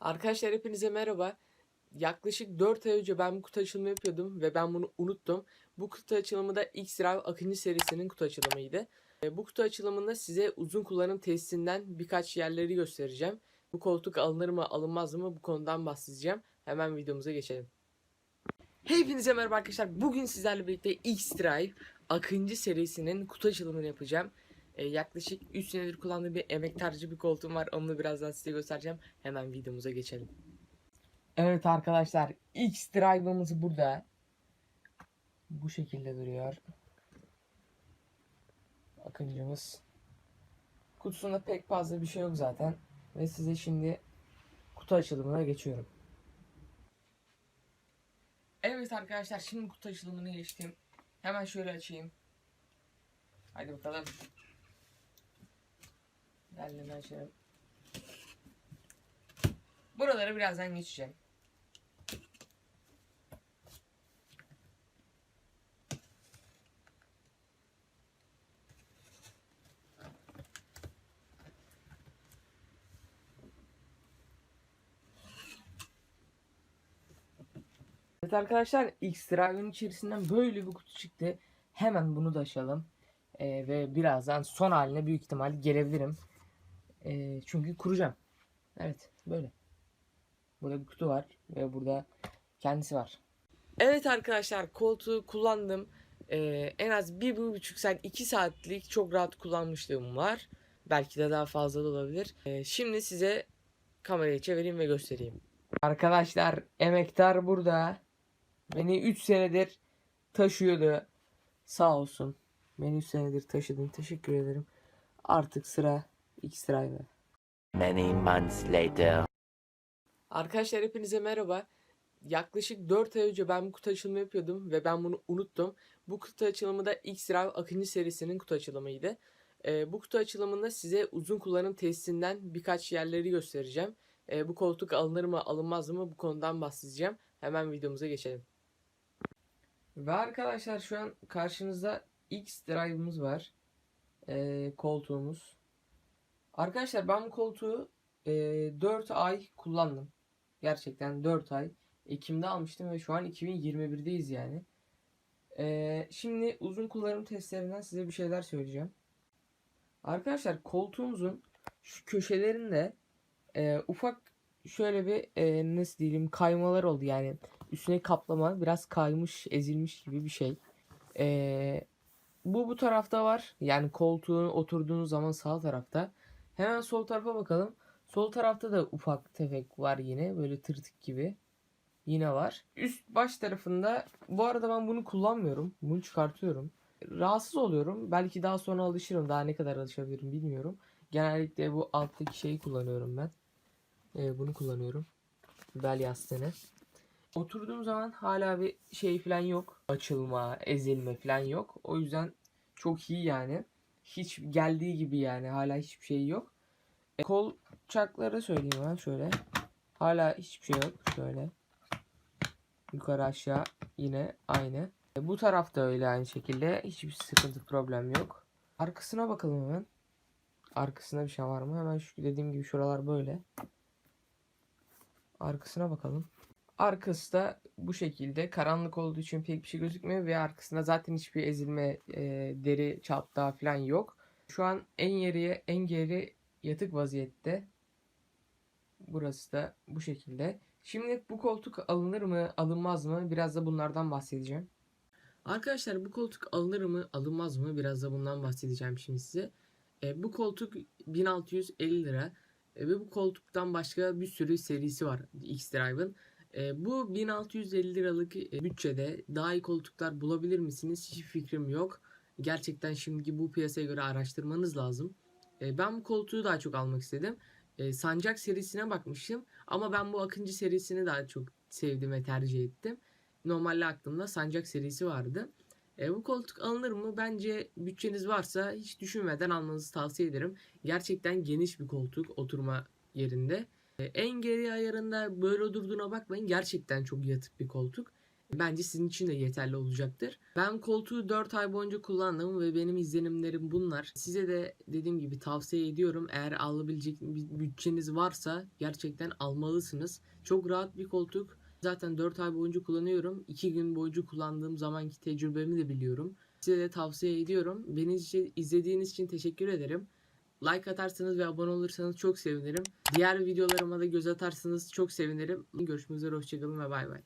Arkadaşlar hepinize merhaba. Yaklaşık 4 ay önce ben bu kutu açılımı yapıyordum ve ben bunu unuttum. Bu kutu açılımı da X-Drive Akıncı serisinin kutu açılımıydı. E, Bu kutu açılımında size uzun kullanım testinden birkaç yerleri göstereceğim. Bu koltuk alınır mı alınmaz mı bu konudan bahsedeceğim. Hemen videomuza geçelim. Hepinize merhaba arkadaşlar. Bugün sizlerle birlikte X-Drive Akıncı serisinin kutu açılımını yapacağım. E, yaklaşık 3 senedir kullandığım bir emektarcı bir koltuğum var. Onu da birazdan size göstereceğim. Hemen videomuza geçelim. Evet arkadaşlar X Drive'ımız burada. Bu şekilde duruyor. Akıncımız. Kutusunda pek fazla bir şey yok zaten. Ve size şimdi kutu açılımına geçiyorum. Evet arkadaşlar şimdi kutu açılımına geçtim. Hemen şöyle açayım. Hadi bakalım. Geldim açalım. Buraları birazdan geçeceğim. Evet arkadaşlar X-Drive'ın içerisinden böyle bir kutu çıktı. Hemen bunu da açalım. Ee, ve birazdan son haline büyük ihtimal gelebilirim. Ee, çünkü kuracağım. Evet böyle. Burada bir kutu var ve burada kendisi var. Evet arkadaşlar koltuğu kullandım. Ee, en az bir, bir buçuk saat, iki saatlik çok rahat kullanmışlığım var. Belki de daha fazla da olabilir. Ee, şimdi size kamerayı çevireyim ve göstereyim. Arkadaşlar emektar burada. Beni 3 senedir taşıyordu. Sağ olsun. Beni 3 senedir taşıdın. Teşekkür ederim. Artık sıra X-Drive'e. Many months later. Arkadaşlar hepinize merhaba. Yaklaşık 4 ay önce ben bu kutu açılımı yapıyordum ve ben bunu unuttum. Bu kutu açılımı da X-Drive Akıncı serisinin kutu açılımıydı. Ee, bu kutu açılımında size uzun kullanım testinden birkaç yerleri göstereceğim. Ee, bu koltuk alınır mı alınmaz mı bu konudan bahsedeceğim. Hemen videomuza geçelim. Ve arkadaşlar şu an karşınızda X-Drive'ımız var. Ee, koltuğumuz. Arkadaşlar ben bu koltuğu e, 4 ay kullandım. Gerçekten 4 ay. Ekim'de almıştım ve şu an 2021'deyiz yani. E, şimdi uzun kullanım testlerinden size bir şeyler söyleyeceğim. Arkadaşlar koltuğumuzun şu köşelerinde e, ufak şöyle bir e, nasıl diyeyim kaymalar oldu yani. Üstüne kaplama biraz kaymış ezilmiş gibi bir şey. E, bu bu tarafta var. Yani koltuğun oturduğunuz zaman sağ tarafta. Hemen sol tarafa bakalım. Sol tarafta da ufak tefek var yine. Böyle tırtık gibi. Yine var. Üst baş tarafında bu arada ben bunu kullanmıyorum. Bunu çıkartıyorum. Rahatsız oluyorum. Belki daha sonra alışırım. Daha ne kadar alışabilirim bilmiyorum. Genellikle bu alttaki şeyi kullanıyorum ben. Ee, bunu kullanıyorum. Bel yastığını. Oturduğum zaman hala bir şey falan yok. Açılma, ezilme falan yok. O yüzden çok iyi yani. Hiç geldiği gibi yani. Hala hiçbir şey yok. E, kolçakları söyleyeyim ben şöyle. Hala hiçbir şey yok. Şöyle. Yukarı aşağı yine aynı. E, bu tarafta öyle aynı şekilde. Hiçbir sıkıntı problem yok. Arkasına bakalım hemen. Arkasında bir şey var mı? Hemen şu dediğim gibi şuralar böyle. Arkasına bakalım. Arkası da bu şekilde karanlık olduğu için pek bir şey gözükmüyor ve arkasında zaten hiçbir ezilme e, deri çapta falan yok. Şu an en geriye en geri yatık vaziyette. Burası da bu şekilde. Şimdi bu koltuk alınır mı alınmaz mı biraz da bunlardan bahsedeceğim. Arkadaşlar bu koltuk alınır mı alınmaz mı biraz da bundan bahsedeceğim şimdi size. E, bu koltuk 1650 lira E, ve bu koltuktan başka bir sürü serisi var X-Drive'ın. E, bu 1650 liralık e, bütçede daha iyi koltuklar bulabilir misiniz? Hiç fikrim yok. Gerçekten şimdi bu piyasaya göre araştırmanız lazım. E, ben bu koltuğu daha çok almak istedim. E, Sancak serisine bakmıştım ama ben bu Akıncı serisini daha çok sevdim ve tercih ettim. Normalde aklımda Sancak serisi vardı. E, bu koltuk alınır mı? Bence bütçeniz varsa hiç düşünmeden almanızı tavsiye ederim. Gerçekten geniş bir koltuk oturma yerinde. E, en geri ayarında böyle durduğuna bakmayın. Gerçekten çok yatık bir koltuk. Bence sizin için de yeterli olacaktır. Ben koltuğu 4 ay boyunca kullandım ve benim izlenimlerim bunlar. Size de dediğim gibi tavsiye ediyorum. Eğer alabilecek bir bütçeniz varsa gerçekten almalısınız. Çok rahat bir koltuk. Zaten 4 ay boyunca kullanıyorum. 2 gün boyunca kullandığım zamanki tecrübemi de biliyorum. Size de tavsiye ediyorum. Beni izlediğiniz için teşekkür ederim. Like atarsanız ve abone olursanız çok sevinirim. Diğer videolarıma da göz atarsanız çok sevinirim. Görüşmek üzere, hoşçakalın ve bay bay.